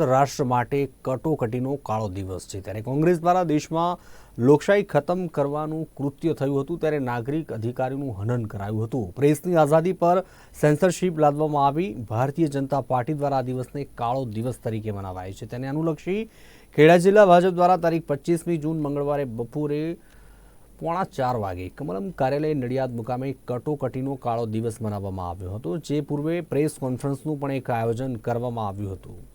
રાષ્ટ્ર માટે કટોકટીનો કાળો દિવસ છે. ત્યારે કોંગ્રેસ દ્વારા દેશમાં લોકશાહી ખતમ કરવાનું કૃત્ય થયું હતું, ત્યારે નાગરિક અધિકારીનું હનન કરાયું હતું. પ્રેસની આઝાદી પર સેન્સરશિપ લાદવામાં આવી. ભારતીય જનતા પાર્ટી દ્વારા આ દિવસને કાળો દિવસ તરીકે મનાવાય છે. તેને અનુલક્ષી ખેડા જિલ્લા ભાજપ દ્વારા તારીખ પચીસમી જૂન મંગળવારે બપોરે પોણા ચાર વાગે કમલમ કાર્યાલય નડિયાદ મુકામે કટોકટીનો કાળો દિવસ મનાવવામાં આવ્યો હતો. જે પૂર્વે પ્રેસ કોન્ફરન્સનું પણ એક આયોજન કરવામાં આવ્યું હતું.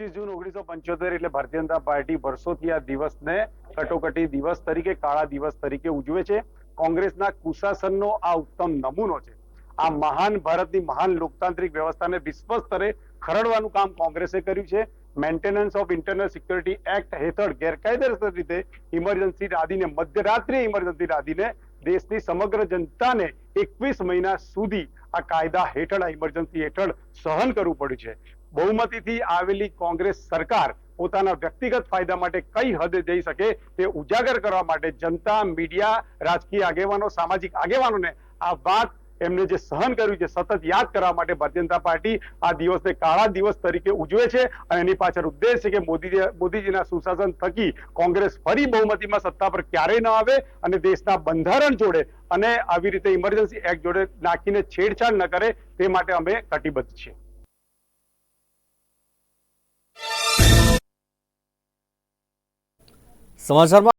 પચીસ જૂન ઓગણીસો પંચોતેર એટલે ભારતીય જનતા પાર્ટી વર્ષોથી આ દિવસને કટોકટી દિવસ તરીકે, કાળા દિવસ તરીકે ઉજવે છે. કોંગ્રેસના કુશાસનનો આ ઉત્તમ નમૂનો છે. આ મહાન ભારતની મહાન લોકતાંત્રિક વ્યવસ્થાને વિશ્વ સ્તરે ખરડવાનું કામ કોંગ્રેસે કર્યું છે. Maintenance of internal security act હેઠળ ગેરકાયદેસર રીતે ઇમરજન્સી લાદીને મધ્યરાત્રિએ ઇમરજન્સી લાદીને દેશની સમગ્ર જનતાને એકવીસ મહિના સુધી આ કાયદા હેઠળ, આ ઇમરજન્સી હેઠળ સહન કરવું પડ્યું છે. બહુમતીથી આવેલી કોંગ્રેસ સરકાર પોતાના વ્યક્તિગત ફાયદા માટે કઈ હદે જઈ શકે તે ઉજાગર કરવા માટે જનતા, મીડિયા, રાજકીય આગેવાનો, સામાજિક આગેવાનોને આ વાત એમને જે સહન કર્યું છે, સતત યાદ કરવા માટે ભારતીય જનતા પાર્ટી આ દિવસને કાળા દિવસ તરીકે ઉજવે છે અને એની પાછળ ઉદ્દેશ છે કે મોદી મોદીજીના સુશાસન થકી કોંગ્રેસ ફરી બહુમતીમાં સત્તા પર ક્યારેય ન આવે અને દેશના બંધારણ જોડે અને આવી રીતે ઇમરજન્સી એક્ટ જોડે નાખીને છેડછાડ ન કરે તે માટે અમે કટિબદ્ધ છીએ. સમાચારમાં